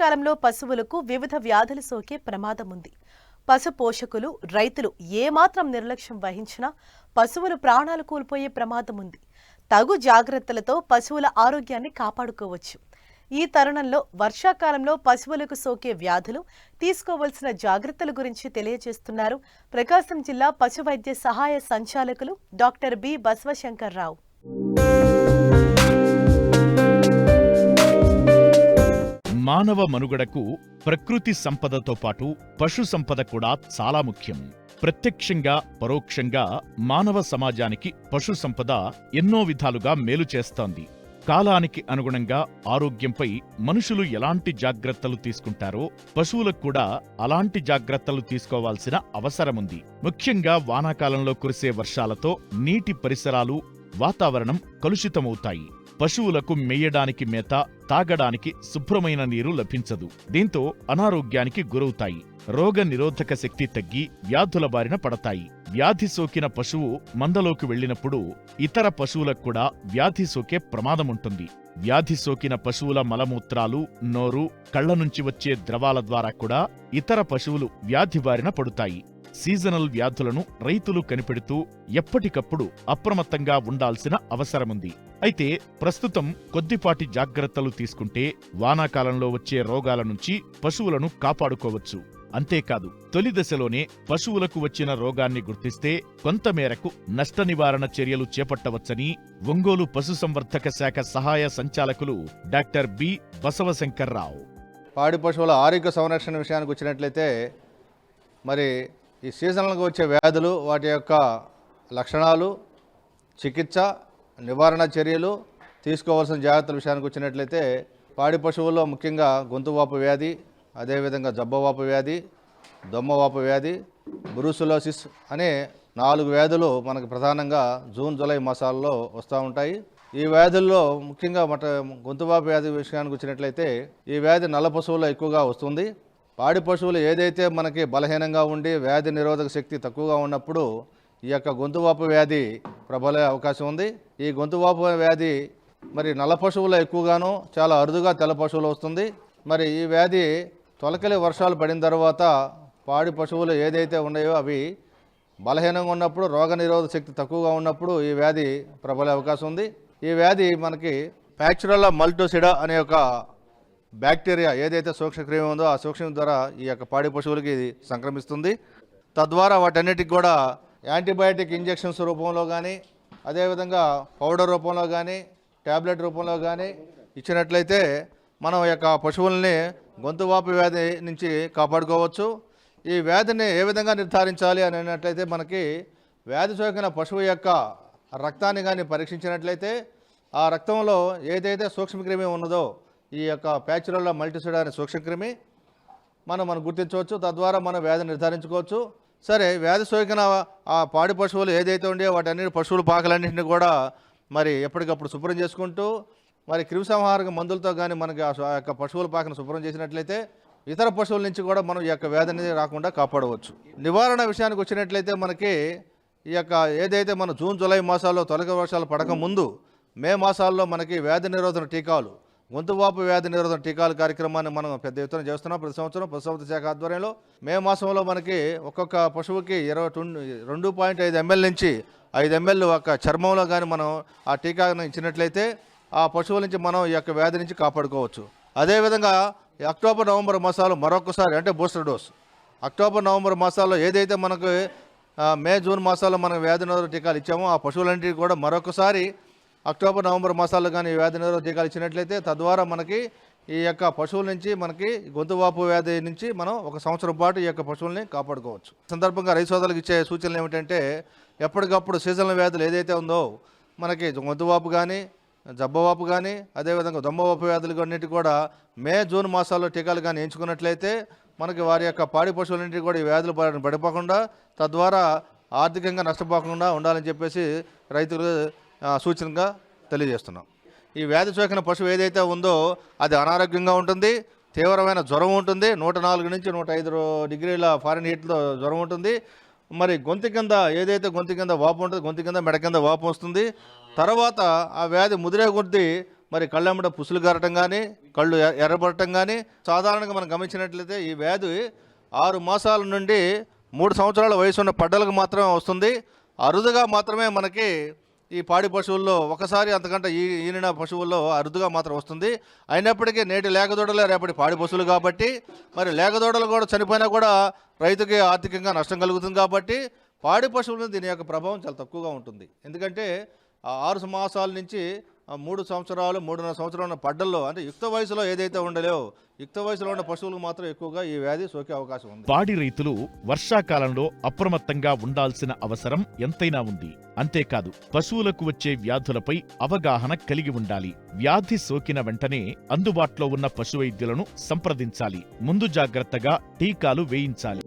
కాలంలో పశువులకు వివిధ వ్యాధులు సోకే ప్రమాదం ఉంది. పశు పోషకులు రైతులు ఏమాత్రం నిర్లక్ష్యం వహించినా పశువులు ప్రాణాలు కోల్పోయే ప్రమాదం ఉంది. తగు జాగ్రత్తలతో పశువుల ఆరోగ్యాన్ని కాపాడుకోవచ్చు. ఈ తరుణంలో వర్షాకాలంలో పశువులకు సోకే వ్యాధులు తీసుకోవలసిన జాగ్రత్తల గురించి తెలియజేస్తున్నారు ప్రకాశం జిల్లా పశు వైద్య సహాయ సంచాలకులు డాక్టర్ బి బసవశంకర్రావు. మానవ మనుగడకు ప్రకృతి సంపదతో పాటు పశు సంపద కూడా చాలా ముఖ్యం. ప్రత్యక్షంగా పరోక్షంగా మానవ సమాజానికి పశు సంపద ఎన్నో విధాలుగా మేలు చేస్తోంది. కాలానికి అనుగుణంగా ఆరోగ్యంపై మనుషులు ఎలాంటి జాగ్రత్తలు తీసుకుంటారో పశువులకు కూడా అలాంటి జాగ్రత్తలు తీసుకోవాల్సిన అవసరముంది. ముఖ్యంగా వానాకాలంలో కురిసే వర్షాలతో నీటి పరిసరాలు వాతావరణం కలుషితమవుతాయి. పశువులకు మేయడానికి మేత తాగడానికి శుభ్రమైన నీరు లభించదు. దీంతో అనారోగ్యానికి గురవుతాయి. రోగ నిరోధక శక్తి తగ్గి వ్యాధుల బారిన పడతాయి. వ్యాధి సోకిన పశువు మందలోకి వెళ్ళినప్పుడు ఇతర పశువులకు కూడా వ్యాధి సోకే ప్రమాదముంటుంది వ్యాధి సోకిన పశువుల మలమూత్రాలు నోరు కళ్ళ నుంచి వచ్చే ద్రవాల ద్వారా కూడా ఇతర పశువులు వ్యాధి బారిన పడుతాయి. సీజనల్ వ్యాధులను రైతులు కనిపెడుతూ ఎప్పటికప్పుడు అప్రమత్తంగా ఉండాల్సిన అవసరముంది. అయితే ప్రస్తుతం కొద్దిపాటి జాగ్రత్తలు తీసుకుంటే వానాకాలంలో వచ్చే రోగాల నుంచి పశువులను కాపాడుకోవచ్చు. అంతేకాదు తొలి దశలోనే పశువులకు వచ్చిన రోగాన్ని గుర్తిస్తే కొంతమేరకు నష్ట నివారణ చర్యలు చేపట్టవచ్చని ఒంగోలు పశుసంవర్ధక శాఖ సహాయ సంచాలకులు డాక్టర్ బి. బసవశంకర్రావు. పాడి పశువుల ఆరోగ్య సంరక్షణ విషయానికి వచ్చినట్లయితే మరి ఈ సీజన్లకు వచ్చే వ్యాధులు వాటి యొక్క లక్షణాలు చికిత్స నివారణ చర్యలు తీసుకోవాల్సిన జాగ్రత్తల విషయానికి వచ్చినట్లయితే పాడి పశువుల్లో ముఖ్యంగా గొంతువాపు వ్యాధి అదేవిధంగా జబ్బవాపు వ్యాధి దొమ్మవాపు వ్యాధి బ్రూసులోసిస్ అనే నాలుగు వ్యాధులు మనకు ప్రధానంగా జూన్ జూలై మాసాల్లో వస్తూ ఉంటాయి. ఈ వ్యాధుల్లో ముఖ్యంగా మట గొంతువాపు వ్యాధి విషయానికి వచ్చినట్లయితే ఈ వ్యాధి నల్ల పశువుల్లో ఎక్కువగా వస్తుంది. పాడి పశువులు ఏదైతే మనకి బలహీనంగా ఉండి వ్యాధి నిరోధక శక్తి తక్కువగా ఉన్నప్పుడు ఈ యొక్క గొంతువాపు వ్యాధి ప్రబలే అవకాశం ఉంది. ఈ గొంతువాపు వ్యాధి మరి నల్ల పశువులు ఎక్కువగాను చాలా అరుదుగా తెల్ల పశువులు వస్తుంది. మరి ఈ వ్యాధి తొలకలి వర్షాలు పడిన తర్వాత పాడి పశువులు ఏదైతే ఉన్నాయో అవి బలహీనంగా ఉన్నప్పుడు రోగనిరోధక శక్తి తక్కువగా ఉన్నప్పుడు ఈ వ్యాధి ప్రబలే అవకాశం ఉంది. ఈ వ్యాధి మనకి ప్యాక్చురల్ మల్టోసిడా అనే ఒక బ్యాక్టీరియా ఏదైతే సూక్ష్మక్రిమి ఉందో ఆ సూక్ష్మ ద్వారా ఈ యొక్క పాడి పశువులకి ఇది సంక్రమిస్తుంది. తద్వారా వాటన్నిటికి కూడా యాంటీబయాటిక్ ఇంజెక్షన్స్ రూపంలో కానీ అదేవిధంగా పౌడర్ రూపంలో కానీ ట్యాబ్లెట్ రూపంలో కానీ ఇచ్చినట్లయితే మనం యొక్క పశువుల్ని గొంతువాపు వ్యాధి నుంచి కాపాడుకోవచ్చు. ఈ వ్యాధిని ఏ విధంగా నిర్ధారించాలి అని అన్నట్లయితే మనకి వ్యాధి సోకిన పశువు యొక్క రక్తాన్ని కానీ పరీక్షించినట్లయితే ఆ రక్తంలో ఏదైతే సూక్ష్మక్రిమి ఉన్నదో ఈ యొక్క ప్యాచురల్ మల్టీసైడ్ అనే సూక్ష్మక్రిమి మనం మనం గుర్తించవచ్చు తద్వారా మనం వ్యాధి నిర్ధారించుకోవచ్చు. సరే వ్యాధి సోకిన ఆ పాడి పశువులు ఏదైతే ఉండే వాటన్నిటి పశువుల పాకలన్నింటినీ కూడా మరి ఎప్పటికప్పుడు శుభ్రం చేసుకుంటూ మరి క్రిమిసంహారక మందులతో కానీ మనకి ఆ యొక్క పశువుల పాకను శుభ్రం చేసినట్లయితే ఇతర పశువుల నుంచి కూడా మనం ఈ యొక్క వ్యాధిని రాకుండా కాపాడవచ్చు. నివారణ విషయానికి వచ్చినట్లయితే మనకి ఈ యొక్క ఏదైతే మన జూన్ జూలై మాసాల్లో తొలగ వర్షాలు పడక ముందు మే మాసాల్లో మనకి వ్యాధి నిరోధన టీకాలు గొంతువాపు వ్యాధి నిరోధన టీకాలు కార్యక్రమాన్ని మనం పెద్ద ఎత్తున చేస్తున్నాం. ప్రతి సంవత్సరం పశుసంవర్ధక శాఖ ఆధ్వర్యంలో మే మాసంలో మనకి ఒక్కొక్క పశువుకి ఇరవై రెండు పాయింట్ ఐదు ఎంఎల్ నుంచి ఐదు ఎంఎల్ ఒక చర్మంలో కానీ మనం ఆ టీకాను ఇచ్చినట్లయితే ఆ పశువుల నుంచి మనం ఈ యొక్క వ్యాధి నుంచి కాపాడుకోవచ్చు. అదేవిధంగా ఈ అక్టోబర్ నవంబర్ మాసాలు మరొకసారి అంటే బూస్టర్ డోస్. అక్టోబర్ నవంబర్ మాసాల్లో ఏదైతే మనకు మే జూన్ మాసాల్లో మనం వ్యాధి నిరోధక టీకాలు ఇచ్చామో ఆ పశువులన్నిటికీ కూడా మరొకసారి అక్టోబర్ నవంబర్ మాసాల్లో కానీ వ్యాధి నిరోధ టీకాలు ఇచ్చినట్లయితే తద్వారా మనకి ఈ యొక్క పశువుల నుంచి మనకి గొంతువాపు వ్యాధి నుంచి మనం ఒక సంవత్సరం పాటు ఈ యొక్క పశువుల్ని కాపాడుకోవచ్చు. సందర్భంగా రైతు సోదరులకు ఇచ్చే సూచనలు ఏమిటంటే ఎప్పటికప్పుడు సీజనల్ వ్యాధులు ఏదైతే ఉందో మనకి గొంతువాపు కానీ జబ్బవాపు కానీ అదేవిధంగా దొమ్మవాపు వ్యాధులు అన్నిటి కూడా మే జూన్ మాసాల్లో టీకాలు కానీ ఎంచుకున్నట్లయితే మనకి వారి యొక్క పాడి పశువులన్నింటికి కూడా ఈ వ్యాధులు బారిన పడిపోకుండా తద్వారా ఆర్థికంగా నష్టపోకుండా ఉండాలని చెప్పేసి రైతులు సూచనగా తెలియజేస్తున్నాం. ఈ వ్యాధి సోకిన పశువు ఏదైతే ఉందో అది అనారోగ్యంగా ఉంటుంది తీవ్రమైన జ్వరం ఉంటుంది నూట నాలుగు నుంచి నూట ఐదు డిగ్రీల ఫారెన్ హీట్లో జ్వరం ఉంటుంది. మరి గొంతు కింద ఏదైతే గొంతు కింద వాపు ఉంటుందో గొంతు కింద మెడ కింద వాపు వస్తుంది. తర్వాత ఆ వ్యాధి ముదిరే కొద్దీ మరి కళ్ళెమ్మట పుసులు గారటం కానీ కళ్ళు ఎర్రబడటం కానీ సాధారణంగా మనం గమనించినట్లయితే ఈ వ్యాధి ఆరు మాసాల నుండి మూడు సంవత్సరాల వయసు ఉన్న పడ్డలకు మాత్రమే వస్తుంది. అరుదుగా మాత్రమే మనకి ఈ పాడి పశువుల్లో ఒకసారి అంతకంటే ఈ ఈనిన పశువుల్లో అరుదుగా మాత్రం వస్తుంది. అయినప్పటికీ నేటి లేకదోడలే రేపటి పాడి పశువులు కాబట్టి మరి లేకదోడలు కూడా చనిపోయినా కూడా రైతుకి ఆర్థికంగా నష్టం కలుగుతుంది కాబట్టి పాడి పశువులు దీని యొక్క ప్రభావం చాలా తక్కువగా ఉంటుంది. ఎందుకంటే ఆ ఆరు మాసాల నుంచి మూడు సంవత్సరాలు మూడున్నర సంవత్సరాలు ఉన్న పడ్డల్లో అంటే యుక్త వయసులో ఏదైతే ఉండలేవో యుక్త వయసులో ఉన్న పశువులకు మాత్రం ఎక్కువగా ఈ వ్యాధి సోకే అవకాశం ఉంది. పాడి రైతులు వర్షాకాలంలో అప్రమత్తంగా ఉండాల్సిన అవసరం ఎంతైనా ఉంది. అంతేకాదు పశువులకు వచ్చే వ్యాధులపై అవగాహన కలిగి ఉండాలి. వ్యాధి సోకిన వెంటనే అందుబాటులో ఉన్న పశువైద్యులను సంప్రదించాలి. ముందు జాగ్రత్తగా టీకాలు వేయించాలి.